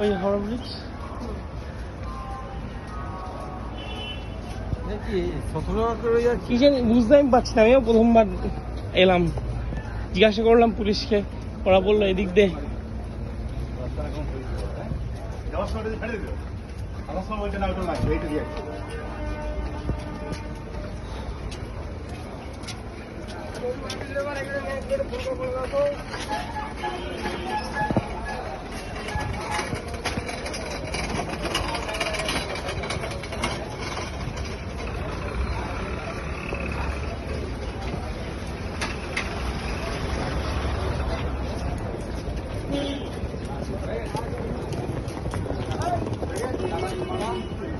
ওই হাওড়া ব্রিজ কি জানি বুঝতে আমি পারছি না আমিও প্রথমবার এলাম জিজ্ঞাসা করলাম পুলিশকে ওরা বলল এদিক দিয়ে আমার Thank you.